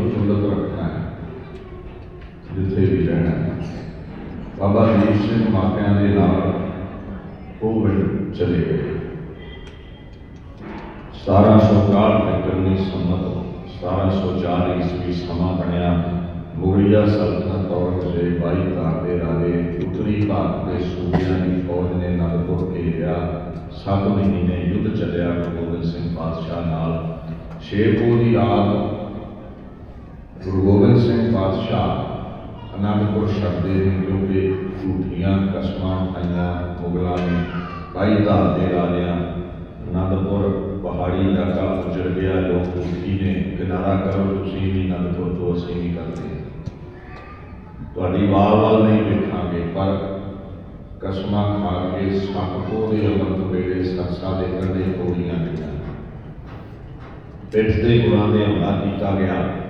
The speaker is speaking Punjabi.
ਪ੍ਰਫੁੱਲਤ ਰੱਖਣਾ ਹੈ ਜਿੱਥੇ ਵੀ ਰਹਿਣਾ ਹੈ ਬਾਬਾ ਦੀਪ ਸਿੰਘ ਮਾਪਿਆਂ ਦੇ ਨਾਲ ਉਹ ਪਿੰਡ ਚਲੇ ਗਏ 1761 ਤੱਕ ਸੰਮਤ 1740 ਈਸਵੀ ਸਮਾਂ ਬਣਿਆ ਮੁਗਲਿਆ ਸਲਤਨਤ ਔਰੰਗਜ਼ੇਬ ਬਾਈ ਤਾਰ ਦੇ ਰਾਜੇ ਉੱਤਰੀ ਭਾਰਤ ਦੇ ਸੂਬਿਆਂ ਦੀ ਫੌਜ ਨੇ ਅਨੰਦਪੁਰ ਘੇਰਿਆ ਸੱਤ ਮਹੀਨੇ ਯੁੱਧ ਚੱਲਿਆ ਗੁਰੂ ਗੋਬਿੰਦ ਸਿੰਘ ਪਾਤਸ਼ਾਹ ਨਾਲ ਛੇ ਦੀ ਰਾਤ ਗੁਰੂ ਗੋਬਿੰਦ ਸਿੰਘ ਪਾਤਸ਼ਾਹ ਅਨੰਦਪੁਰ ਛੱਡਦੇ ਨੇ ਕਿਉਂਕਿ ਝੂਠੀਆਂ ਕਸਮਾਂ ਖਾਈਆਂ ਮੁਗਲਾਂ ਨੇ, ਬਾਈ ਧਾਰ ਦੇ ਰਾਜਿਆਂ। ਅਨੰਦਪੁਰ ਪਹਾੜੀ ਇਲਾਕਾ ਉਜੜ ਗਿਆ, ਲੋਕ ਦੁਖੀ ਨੇ। ਕਿਨਾਰਾ ਕਰੋ, ਤੁਸੀਂ ਵੀ ਅਨੰਦਪੁਰ ਤੋਂ ਅਸੀਂ ਵੀ ਕਰਦੇ ਤੁਹਾਡੀ ਵਾਹ ਵਾਲ ਨਹੀਂ ਵੇਖਾਂਗੇ, ਪਰ ਕਸਮਾਂ ਖਾ ਕੇ ਸੱਪ ਦੇ ਅਮਰਤ ਵੇਲੇ ਸਰਸਾ ਦੇ ਕੰਢੇ ਗੋਲੀਆਂ ਗਈਆਂ ਪਿੱਠ ਦੇ ਗੁਰਾਂ ਦੇ ਹਮਲਾ ਕੀਤਾ ਗਿਆ।